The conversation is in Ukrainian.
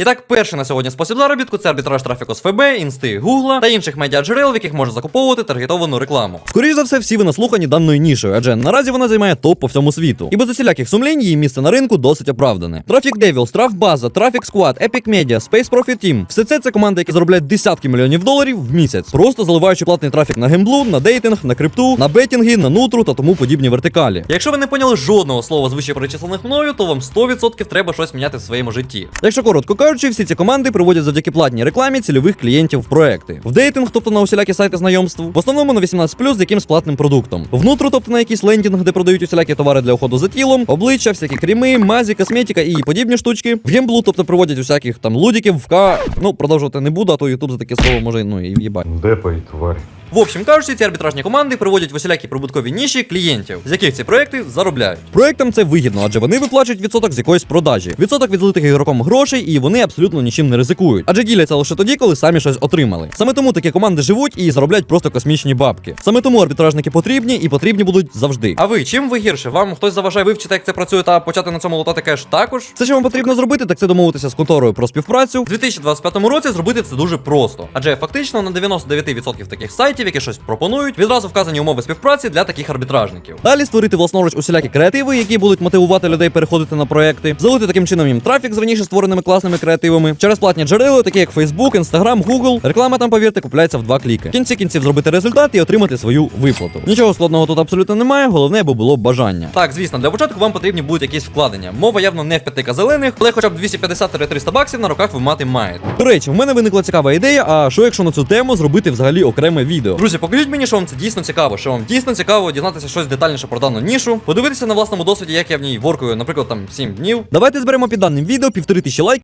І так, перший на сьогодні спосіб заробітку це арбітраж трафіку з ФБ, інсти, Гугла та інших медіаджерел, в яких можна закуповувати таргетовану рекламу. Скоріше за все, всі ви наслухані даною нішою, адже наразі вона займає топ по всьому світу. І без усіляких сумлінь її місце на ринку досить оправдане. Traffic Devils, Tрафбаза, Traffic Squad, Epic Media, Space Profit Team – все це це команди, які заробляють десятки мільйонів доларів в місяць, просто заливаючи платний трафік на гемблу, на дейтинг, на крипту, на бетінги, на нутру та тому подібні вертикалі. Якщо ви не поняли жодного слова з вище перечислених мною, то вам 100% треба щось міняти в своєму житті. Якщо коротко кажучи, всі ці команди приводять завдяки платній рекламі цільових клієнтів в проекти. В дейтинг, тобто на усілякі сайти знайомств, в основному на 18 з якимсь платним продуктом. Внутру, тобто на якийсь лендінг, де продають усілякі товари для уходу за тілом, обличчя, всякі креми, мазі, косметика і подібні штучки. В гемблу, тобто приводять усяких там лудіків, в К. Ну, продовжувати не буду, а то Ютуб за таке слово може ну і в'їбать. Депай, тварь. В общем кажучи, ці арбітражні команди приводять в усілякі прибуткові ніші клієнтів, з яких ці проекти заробляють. Проектам це вигідно, адже вони виплачують відсоток з якоїсь продажі. Відсоток від злитих ігроком грошей, і вони абсолютно нічим не ризикують. Адже діляться лише тоді, коли самі щось отримали. Саме тому такі команди живуть і заробляють просто космічні бабки. Саме тому арбітражники потрібні і потрібні будуть завжди. А ви чим ви гірше? Вам хтось заважає вивчити, як це працює, та почати на цьому лутати кеш також? Все, що вам потрібно зробити, так це домовитися з конторою про співпрацю. У 2025 році зробити це дуже просто, адже фактично на 99% таких сайтів, які щось пропонують, відразу вказані умови співпраці для таких арбітражників. Далі створити власноруч усілякі креативи, які будуть мотивувати людей переходити на проекти, залити таким чином їм трафік з раніше створеними класними креативами через платні джерела, такі як Facebook, Instagram, Google. Реклама там, повірте, купляється в два кліки. В кінці кінців зробити результат і отримати свою виплату. Нічого складного тут абсолютно немає, головне, аби було бажання. Так, звісно, для початку вам потрібні будуть якісь вкладення. Мова явно не в 5 зелених, але хоча б 250-300 баксів на руках ви мати маєте. До речі, в мене виникла цікава ідея. А що якщо на цю тему зробити взагалі окреме відео? Друзі, покажіть мені, що вам це дійсно цікаво, що вам дійсно цікаво дізнатися щось детальніше про дану нішу, подивитися на власному досвіді, як я в ній воркую, наприклад, там 7 днів. Давайте зберемо під даним відео півтори тисячі лайків.